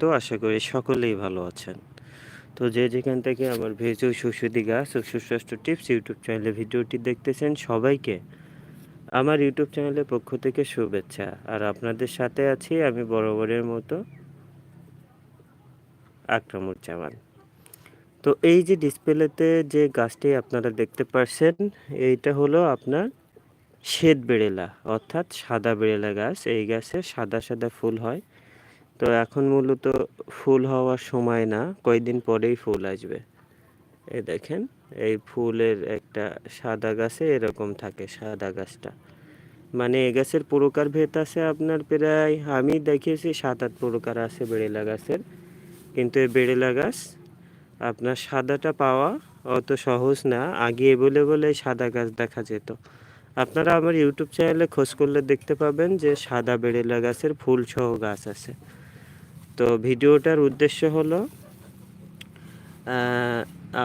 তো আশা করি সকলেই ভালো আছেন। তো যে যেখান থেকে আমার ভেজ সুস্বাদী গাছ ও সুস্বাস্থ্য টিপস ইউটিউব চ্যানেলে ভিডিওটি দেখতেছেন সবাইকে, আমার ইউটিউব চ্যানেলের পক্ষ থেকে শুভেচ্ছা। আর আপনাদের সাথে আছি আমি বরাবরের মতো আকরামুজ্জামান। তো এই যে ডিসপ্লেতে যে গাছটি আপনারা দেখতে পাচ্ছেন এইটা হলো আপনার শ্বেত বেড়েলা অর্থাৎ সাদা বেড়েলা গাছ। এই গাছে সাদা সাদা ফুল হয়। তো এখন মূলত ফুল হওয়ার সময় না, কয়েকদিন পরেই ফুল আসবে। এই দেখেন, এই ফুলের একটা সাদা গাছে এরকম থাকে, সাদা গাছটা। মানে এ গাছের প্রকার ভেদ আছে আপনার প্রায়, আমি দেখিয়েছি সাত আট প্রকার আছে বেড়েলা গাছের। কিন্তু এই বেড়েলা গাছ, আপনার সাদাটা পাওয়া অত সহজ না, আগে বলে বলে সাদা গাছ দেখা যেত। আপনারা আমার ইউটিউব চ্যানেলে খোঁজ করলে দেখতে পাবেন যে সাদা বেড়েলা গাছের ফুল সহ গাছ আছে। তো ভিডিওটার উদ্দেশ্য হলো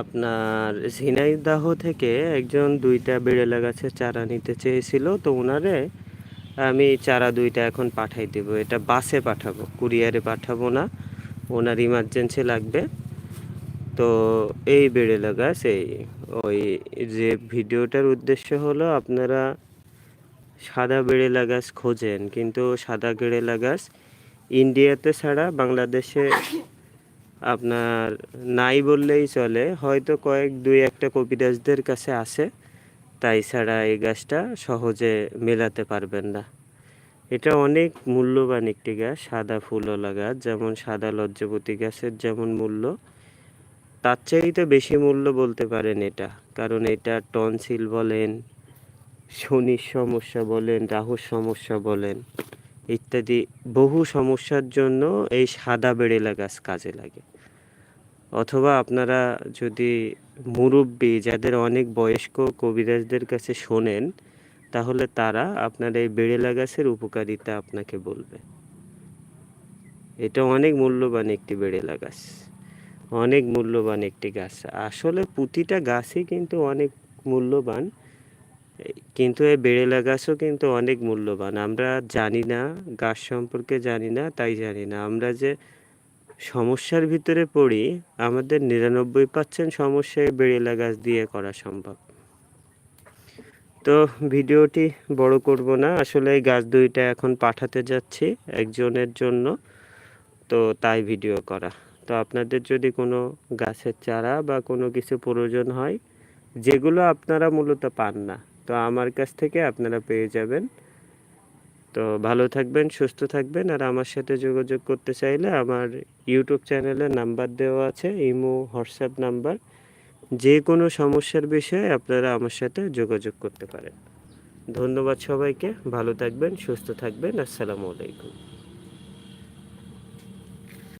আপনার ঝিনাইদাহ থেকে একজন দুইটা বেড়েলা গাছের চারা নিতে চেয়েছিল, তো ওনারে আমি চারা দুইটা এখন পাঠাই দেব। এটা বাসে পাঠাবো, কুরিয়ারে পাঠাবো না, ওনার ইমার্জেন্সি লাগবে। তো এই বেড়েলা গাছ, এই ওই যে ভিডিওটার উদ্দেশ্য হলো, আপনারা সাদা বেড়েলা গাছ খোঁজেন, কিন্তু সাদা বেড়েলা গাছ ইন্ডিয়াতে ছাড়া বাংলাদেশে আপনার নাই বললেই চলে। হয়তো কয়েক, দুই, একটা কবিরাজদের কাছে আছে। তাই ছাড়া এই গাছটা সহজে মেলাতে পারবেন না। এটা অনেক মূল্যবান একটি গাছ, সাদা ফুলওয়ালা গাছ, যেমন সাদা লজ্জাপতি গাছের যেমন মূল্য। তার চাইতে বেশি মূল্য বলতে পারেন এটা, কারণ এটা টনসিল বলেন, শনির সমস্যা বলেন, রাহুর সমস্যা বলেন। ইত্যাদি বহু সমস্যার জন্য এই সাদা বেড়েলা গাছ কাজে লাগে। অথবা আপনারা যদি মুরব্বী যাদের অনেক বয়স্ক কবিরাজদের কাছে শোনেন, তাহলে তারা আপনার এই বেড়েলা গাছের উপকারিতা আপনাকে বলবে। এটা অনেক মূল্যবান একটি বেড়েলা গাছ। অনেক মূল্যবান একটি গাছ। আসলে প্রতিটা গাছই কিন্তু অনেক মূল্যবান। কিন্তু এই বেড়েলা গাছও কিন্তু অনেক মূল্যবান। আমরা জানি না, গাছ সম্পর্কে জানি না, তাই জানি না। আমরা যে সমস্যার ভিতরে পড়ি, আমাদের নিরানব্বই পার্সেন্ট সমস্যা বেড়েলা গাছ দিয়ে করা সম্ভব। তো ভিডিওটি বড় করব না। আসলে এই গাছ দুইটা এখন পাঠাতে যাচ্ছি একজনের জন্য, তো তাই ভিডিও করা। তো আপনাদের যদি কোনো গাছের চারা বা কোনো কিছু প্রয়োজন হয়, যেগুলো আপনারা মূলত পান না তো আমার কাছ থেকে আপনারা পেয়ে যাবেন। তো ভালো থাকবেন, সুস্থ থাকবেন। আর আমার সাথে যোগাযোগ করতে চাইলে আমার ইউটিউব চ্যানেলে নাম্বার দেওয়া আছে, ইমো, হোয়াটসঅ্যাপ নাম্বার। যে কোনো সমস্যার বিষয়ে আপনারা আমার সাথে যোগাযোগ করতে পারেন। ধন্যবাদ সবাইকে, ভালো থাকবেন, সুস্থ থাকবেন। আসসালামু আলাইকুম।